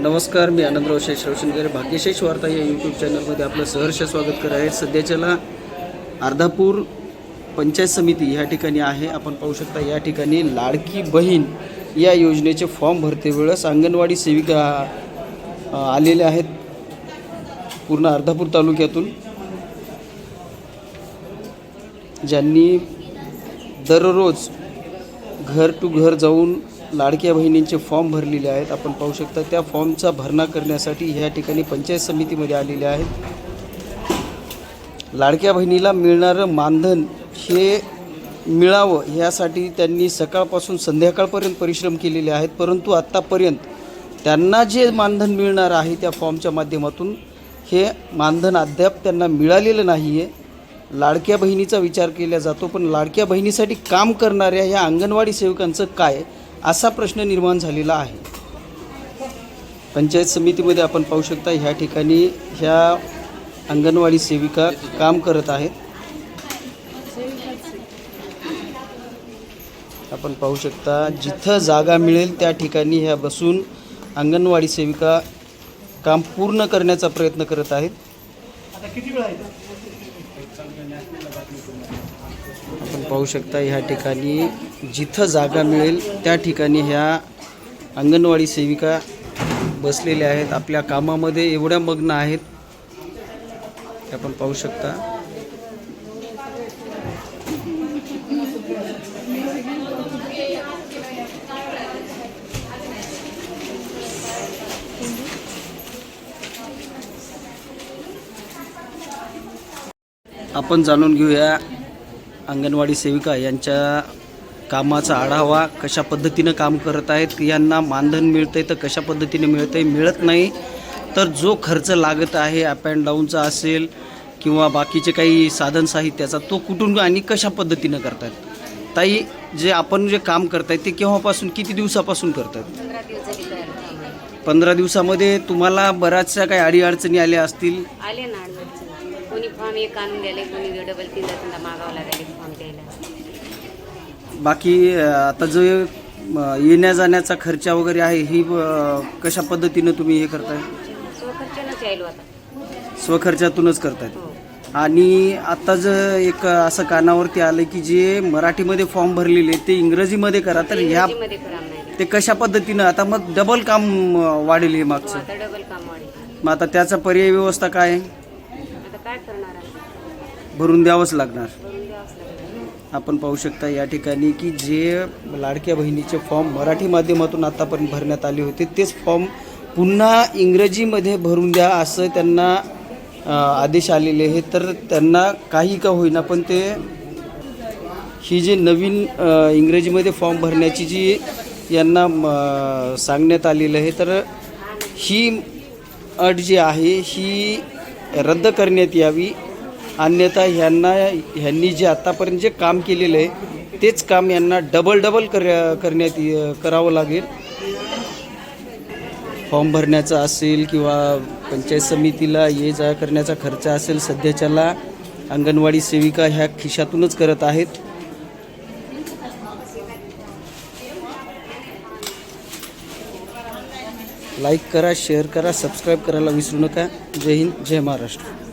नमस्कार मी आनंदराव शेष रोशनकर भाग्यशेष वार्ता या यूट्यूब चॅनलमध्ये आपलं सहर्ष स्वागत करत आहे. सध्याच्याला अर्धापूर पंचायत समिती ह्या ठिकाणी आहे. आपण पाहू शकता या ठिकाणी लाडकी बहीण या योजनेचे फॉर्म भरते वेळेस अंगणवाडी सेविका आलेल्या आहेत पूर्ण अर्धापूर तालुक्यातून. ज्यांनी दररोज घर टू घर जाऊन लाडक्या बहिणींचे फॉर्म भरलेले आहेत. आपण पाहू शकता त्या फॉर्मचा भरणा करण्यासाठी ह्या ठिकाणी पंचायत समितीमध्ये आलेले आहेत. लाडक्या बहिणीला मिळणारं मानधन हे मिळावं यासाठी त्यांनी सकाळपासून संध्याकाळपर्यंत परिश्रम केलेले आहेत. परंतु आत्तापर्यंत त्यांना जे मानधन मिळणार आहे त्या फॉर्मच्या माध्यमातून हे मानधन अद्याप त्यांना मिळालेलं नाही आहे लाडक्या बहिणीचा विचार केला जातो पण लाडक्या बहिणीसाठी काम करणाऱ्या ह्या अंगणवाडी सेवकांचं काय? असा प्रश्न निर्माण झालेला आहे. पंचायत समितीमध्ये आपण पाहू शकता ह्या ठिकाणी ह्या अंगणवाडी सेविका काम करत आहेत. आपण पाहू शकता जिथं जागा मिळेल त्या ठिकाणी ह्या बसून अंगणवाडी सेविका काम पूर्ण करण्याचा प्रयत्न करत आहेत. आपण पाहू शकता ह्या ठिकाणी जिथं जागा मिळेल त्या ठिकाणी ह्या अंगणवाडी सेविका बसलेल्या आहेत. आपल्या कामामध्ये एवढ्या मग्न आहेत. आपण पाहू शकता. आपण जाणून घेऊया अंगणवाडी सेविका यांच्या कामाचा आढावा कशा पद्धतीनं काम करत आहेत यांना मानधन मिळतं आहे तर कशा पद्धतीने मिळतं आहे मिळत नाही तर जो खर्च लागत आहे अप अँड डाऊनचा असेल किंवा बाकीचे काही साधन साहित्याचा तो कुठून आणि कशा पद्धतीनं करतात ताई जे आपण जे काम करतायत ते केव्हापासून किती दिवसापासून करतात पंधरा दिवसामध्ये तुम्हाला बऱ्याचशा काही अडीअडचणी आल्या असतील. आले ना फॉर्म एक आणून द्यायला कोणी डबल तीनदा तीनदा मागावं लागायला फॉर्म द्यायला. बाकी आता जो येण्या जाण्याचा खर्च वगैरे आहे ही कशा पद्धतीनं तुम्ही हे करताय? सो खर्चानंच यायलो आता. स्वखर्चातूनच करतायत हो. आणि आता जर एक असं कानावरती आलं की जे मराठीमध्ये फॉर्म भरलेले ते इंग्रजीमध्ये करा तर ह्या ते कशा पद्धतीनं? आता मग डबल काम वाढेल हे हो, मागचं आता डबल काम वाढेल. मग आता त्याचा पर्याय व्यवस्था काय? आता काय करणार? भरून द्यावंच लागणार. आपण पाहू शकता या ठिकाणी की जे लाडक्या बहिणीचे फॉर्म मराठी माध्यमातून आतापर्यंत भरण्यात आले होते तेच फॉर्म पुन्हा इंग्रजीमध्ये भरून द्या असं त्यांना आदेश आलेले आहेत. तर त्यांना काही का होईना पण ते ही जी नवीन इंग्रजीमध्ये फॉर्म भरण्याची जी यांना म, सांगण्यात आलेलं आहे तर ही अट जी आहे ही रद्द करण्यात यावी. अन्यथा ह्यांना ह्यांनी जे आत्तापर्यंत जे काम केलेलं आहे तेच काम यांना डबल डबल कर करण्यात करावं लागेल. फॉर्म भरण्याचा असेल किंवा पंचायत समितीला ये जा करण्याचा खर्च असेल सध्याच्याला अंगणवाडी सेविका ह्या खिशातूनच करत आहेत. लाईक करा शेअर करा सबस्क्राईब करायला विसरू नका. जय हिंद जय महाराष्ट्र.